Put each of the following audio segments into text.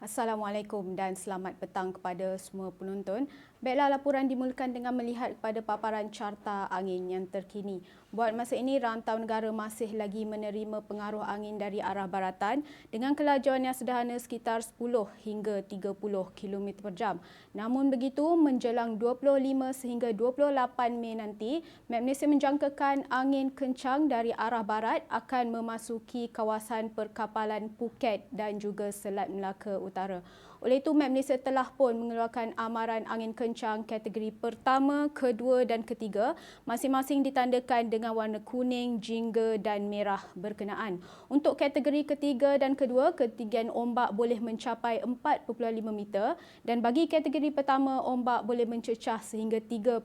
Assalamualaikum dan selamat petang kepada semua penonton. Baiklah laporan dimulakan dengan melihat kepada paparan carta angin yang terkini. Buat masa ini, rantau negara masih lagi menerima pengaruh angin dari arah baratan dengan kelajuan yang sederhana sekitar 10 hingga 30 km per jam. Namun begitu, menjelang 25 sehingga 28 Mei nanti, Malaysia menjangkakan angin kencang dari arah barat akan memasuki kawasan perkapalan Phuket dan juga Selat Melaka Utara. Oleh itu, Met Malaysia telah pun mengeluarkan amaran angin kencang kategori pertama, kedua dan ketiga masing-masing ditandakan dengan warna kuning, jingga dan merah berkenaan. Untuk kategori ketiga dan kedua, ketinggian ombak boleh mencapai 4.5 meter dan bagi kategori pertama, ombak boleh mencecah sehingga 3.5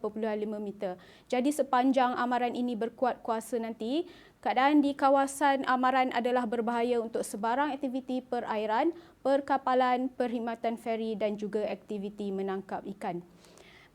meter. Jadi sepanjang amaran ini berkuat kuasa nanti, Keadaan di kawasan amaran adalah berbahaya untuk sebarang aktiviti perairan, perkapalan, perkhidmatan feri dan juga aktiviti menangkap ikan.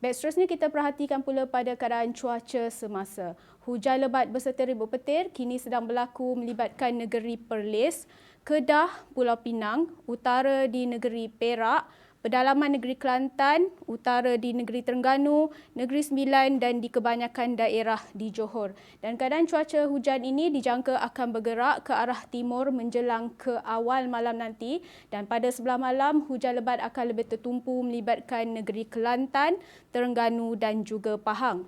Baik, seterusnya kita perhatikan pula pada keadaan cuaca semasa. Hujan lebat berserta ribut petir kini sedang berlaku melibatkan negeri Perlis, Kedah, Pulau Pinang, utara di negeri Perak, pedalaman negeri Kelantan, utara di negeri Terengganu, negeri Sembilan dan di kebanyakan daerah di Johor. Dan keadaan cuaca hujan ini dijangka akan bergerak ke arah timur menjelang ke awal malam nanti dan pada sebelah malam hujan lebat akan lebih tertumpu melibatkan negeri Kelantan, Terengganu dan juga Pahang.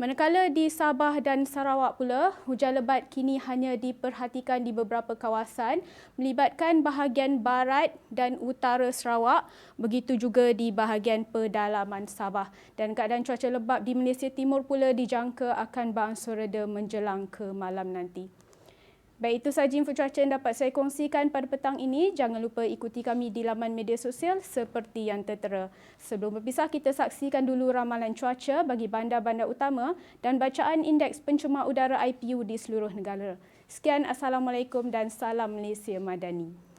Manakala di Sabah dan Sarawak pula, hujan lebat kini hanya diperhatikan di beberapa kawasan melibatkan bahagian barat dan utara Sarawak, begitu juga di bahagian pedalaman Sabah. Dan keadaan cuaca lebat di Malaysia Timur pula dijangka akan berangsur reda menjelang ke malam nanti. Baik, itu sahaja info cuaca yang dapat saya kongsikan pada petang ini. Jangan lupa ikuti kami di laman media sosial seperti yang tertera. Sebelum berpisah, kita saksikan dulu ramalan cuaca bagi bandar-bandar utama dan bacaan indeks pencemar udara IPU di seluruh negara. Sekian, Assalamualaikum dan salam Malaysia Madani.